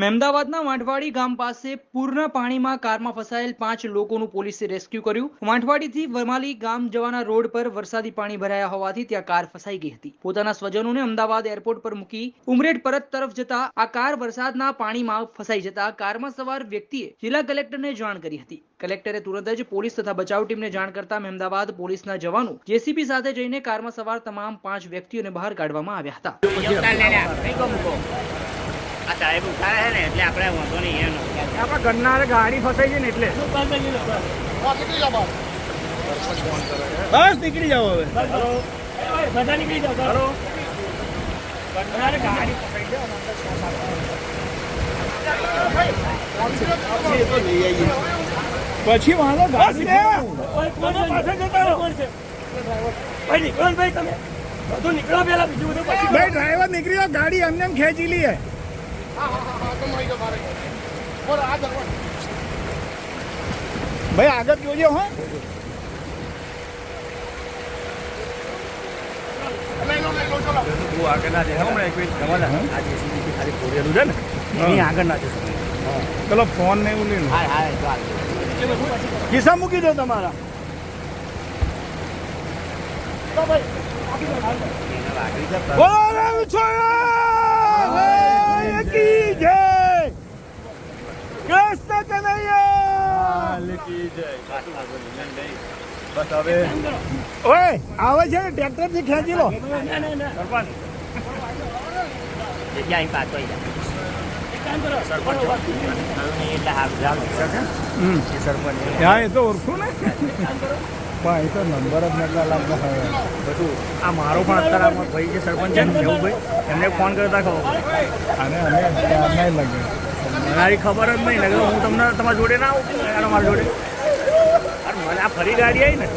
મહેમદાવાદના વાંઠવાડી ગામ પાસે પૂરના પાણીમાં કારમાં ફસાયેલ પાંચ લોકોનું પોલીસે રેસ્ક્યુ કર્યું. વાંઠવાડીથી વરમાલી ગામ જવાના રોડ પર વરસાદી પાણી ભરાયા હોવાથી ત્યાં કાર ફસાઈ ગઈ હતી. પોતાના સ્વજનોને અમદાવાદ એરપોર્ટ પર મૂકી ઉમરેડ પરત તરફ જતા આ કાર વરસાદના પાણીમાં ફસાઈ જતા કારમાં સવાર વ્યક્તિએ જિલ્લા કલેક્ટરને જાણ કરી હતી. કલેક્ટરે તુરંત જ પોલીસ તથા બચાવ ટીમને જાણ કરતા મહેમદાવાદ પોલીસના જવાનો જેસીબી સાથે જઈને કારમાં સવાર તમામ પાંચ વ્યક્તિઓને બહાર કાઢવામાં આવ્યા હતા. આ સાહેબ ઉઠાવે છે ને એટલે આપણે વાંધો નહીં એનો. આપણે ઘરના ગાડી ફસાઈ છે ને એટલે. બસ નીકળી જાઓ હવે. બધા નીકળી જાઓ હલો. ગાડી ફસાઈ છે પછી વાંધો ગાડી ભાઈ ડ્રાઈવર નીકળી ગાડી એમને એમ ખેંચી લઈએ ભાઈ આગળ જોજો હા. પેલો ફોન ને એવું લઈ. ખિસ્સા મૂકી દો તમારા. બસ હવે ઓય આવે છે ટ્રેક્ટરથી ખેંચી લો. હા એ તો ઓળખું ને? એ તો નંબર જ લાગતા હવે બધું. આ મારો પણ અત્યારે આમાં ભાઈ જે સરપંચ છે ને ભાઈ એમને ફોન કરતા ખબર? અને અમે નહીં લાગે. મારી ખબર જ નહીં લાગે હું તમને તમારા જોડે ના આવું? મારા જોડે. અને આ ફરી ગાડી આવી ને.